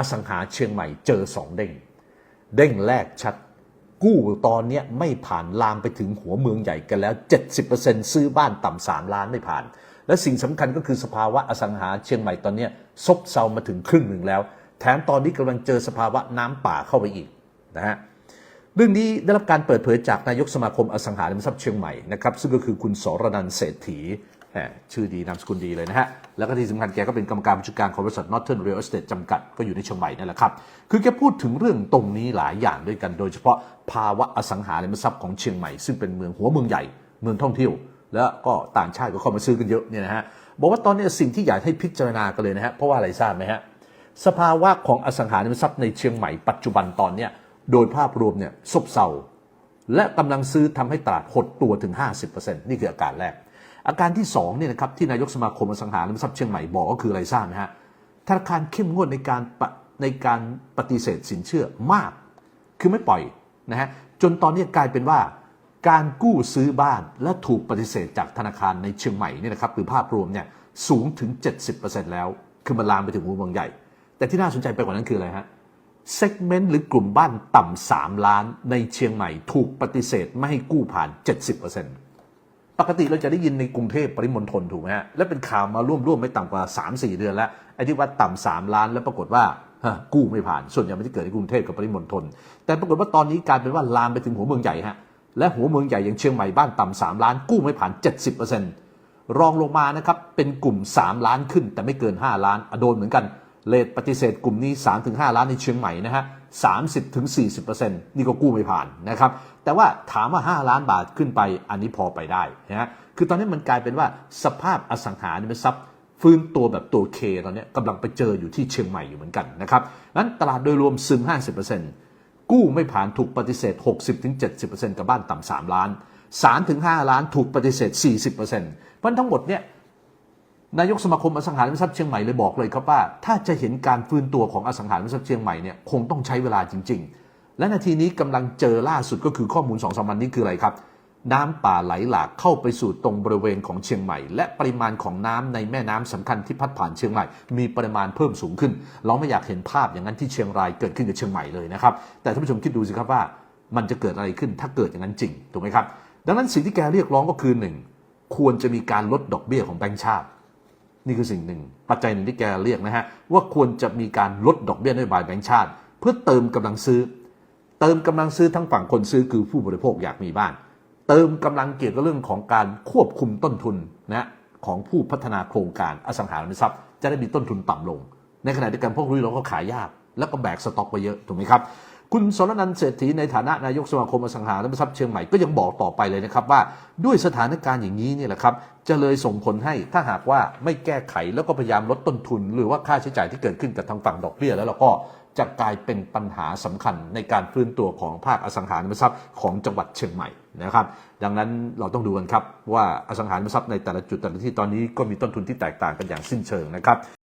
อสังหาเชียงใหม่เจอสองเด้ง เด้งแรกชัด กู้ตอนนี้ไม่ผ่านลามไปถึงหัวเมืองใหญ่กันแล้ว 70%ซื้อบ้านต่ำสามล้านไม่ผ่าน และสิ่งสำคัญก็คือสภาวะอสังหาเชียงใหม่ตอนนี้ซบเซามาถึงครึ่งหนึ่งแล้ว แถมตอนนี้กำลังเจอสภาวะน้ำป่าเข้าไปอีกนะฮะเรื่องนี้ได้รับการเปิดเผยจากนายกสมาคมอสังหาริมทรัพย์เชียงใหม่นะครับซึ่งก็คือคุณสรนันเศรษฐี แหมชื่อดีนามสกุลดีเลยนะฮะ แล้วก็ที่สำคัญแกก็เป็นกรรมการผู้จัดการของบริษัท Northern Real Estate จำกัดก็อยู่ในเชียงใหม่นั่นแหละครับ คือแกพูดถึงเรื่องตรงนี้หลายอย่างด้วยกันโดยเฉพาะภาวะอสังหาริมทรัพย์ของเชียงใหม่ ซึ่งเป็นเมืองหัวเมืองใหญ่เมืองท่องเที่ยว แล้วก็ต่างชาติก็เข้ามาซื้อกันเยอะเนี่ยนะฮะบอกว่าตอนนี้สิ่งที่อยากให้พิจารณากันเลยนะฮะเพราะว่าอะไรทราบไหมฮะสภาวะของอสังหาริมทรัพย์ในเชียงใหม่ปัจจุบันตอนเนี้ยโดยภาพรวมเนี่ยซบเซาและกำลังซื้อทำให้ตลาดหดตัวถึง 50%นี่คืออาการแรก อาการที่2เนี่ยนะครับที่นายกสมาคมอสังหาริมทรัพย์เชียงใหม่บอกก็คืออะไรทราบไหมฮะธนาคารเข้มงวดในการในการปฏิเสธสินเชื่อมาก คือไม่ปล่อยนะฮะจนตอนนี้กลายเป็นว่า การกู้ซื้อบ้านและถูกปฏิเสธจากธนาคารในเชียงใหม่เนี่ยนะครับคือภาพรวมเนี่ยสูงถึง 70%แล้ว คือมันลามไปถึงหัวเมืองใหญ่ แต่ที่น่าสนใจไปกว่านั้นคืออะไรฮะเซกเมนต์หรือกลุ่มบ้านต่ำ3ล้านในเชียงใหม่ ถูกปฏิเสธไม่ให้กู้ผ่าน 70% ปกติเราจะได้ยินในกรุงเทพปริมณฑลถูกไหมฮะและเป็นข่าวมาร่วมๆไม่ต่ำกว่า 3-4 เดือนแล้วไอ้ที่ว่าต่ำ3ล้านแล้วปรากฏว่ากู้ไม่ผ่าน ส่วนใหญ่ไม่ได้เกิดในกรุงเทพกับปริมณฑลแต่ปรากฏว่าตอนนี้กลายเป็นว่าลามไปถึงหัวเมืองใหญ่ฮะและหัวเมืองใหญ่อย่างเชียงใหม่บ้านต่ำ3ล้านกู้ไม่ผ่าน 70%รองลงมานะครับเป็นกลุ่ม 3 ล้านขึ้นแต่ไม่เกิน 5 ล้านอโดนเหมือนกัน เลทปฏิเสธกลุ่มนี้ 3-5 ล้านในเชียงใหม่นะฮะ30-40%นี่ก็กู้ไม่ผ่านนะครับ แต่ว่าถามว่า 5 ล้านบาทขึ้นไปอันนี้พอไปได้นะฮะคือตอนนี้มันกลายเป็นว่าสภาพอสังหาริมทรัพย์ฟื้นตัวแบบตัวเคตอนนี้กำลังไปเจออยู่ที่เชียงใหม่อยู่เหมือนกันนะครับนั้นตลาดโดยรวมซึม 50%กู้ไม่ผ่านถูกปฏิเสธ 60-70%กับบ้านต่ำ3ล้าน 3-5 ล้านถูกปฏิเสธ 40%เพราะทั้งหมดเนี่ย นายกสมาคมอสังหาริมทรัพย์เชียงใหม่เลยบอกเลยครับว่า ถ้าจะเห็นการฟื้นตัวของอสังหาริมทรัพย์เชียงใหม่เนี่ยคงต้องใช้เวลาจริง ๆ และนาทีนี้กำลังเจอล่าสุดก็คือข้อมูล2องสามวันนี้คืออะไรครับ น้ำป่าไหลหลากเข้าไปสู่ตรงบริเวณของเชียงใหม่ และปริมาณของน้ำในแม่น้ำสำคัญที่พัดผ่านเชียงใหม่ มีปริมาณเพิ่มสูงขึ้น เราไม่อยากเห็นภาพอย่างนั้นที่เชียงรายเกิดขึ้นกับเชียงใหม่เลยนะครับแต่ท่านผู้ชมคิดดูสิครับว่า มันจะเกิดอะไรขึ้นถ้าเกิดอย่างนั้นจริงถูกไหมครับดังนั้นสิ่งที่แกเรียกร้องก็คือหนึ่งควรจะมีการลดดอกเบี้ยของแบงก์ชาติ นี่คือสิ่งหนึ่ง ปัจจัยหนึ่งที่แกเรียกนะฮะ ว่าควรจะมีการลดดอกเบี้ยนโยบายแบงก์ชาติ เพื่อเติมกำลังซื้อ เติมกำลังซื้อทั้งฝั่งคนซื้อคือผู้บริโภคอยากมีบ้าน เติมกำลังเกี่ยวกับเรื่องของการควบคุมต้นทุนนะของผู้พัฒนาโครงการอสังหาริมทรัพย์ จะได้มีต้นทุนต่ำลง ในขณะเดียวกันพวกนี้เราก็ขายยาก แล้วก็แบกสต็อกไปเยอะถูกไหมครับ คุณสรนันท์เศรษฐีในฐานะนายกสมาคมอสังหาริมทรัพย์เชียงใหม่ก็ยังบอกต่อไปเลยนะครับว่าด้วยสถานการณ์อย่างนี้เนี่ยแหละครับจะเลยส่งผลให้ถ้าหากว่าไม่แก้ไขแล้วก็พยายามลดต้นทุน หรือว่าค่าใช้จ่ายที่เกิดขึ้นกับทางฝั่งดอกเบี้ยแล้วเราก็จะกลายเป็นปัญหาสำคัญในการฟื้นตัวของภาคอสังหาริมทรัพย์ของจังหวัดเชียงใหม่นะครับ ดังนั้นเราต้องดูกันครับว่าอสังหาริมทรัพย์ในแต่ละจุดแต่ละที่ตอนนี้ก็มีต้นทุนที่แตกต่างกันอย่างสิ้นเชิงนะครับ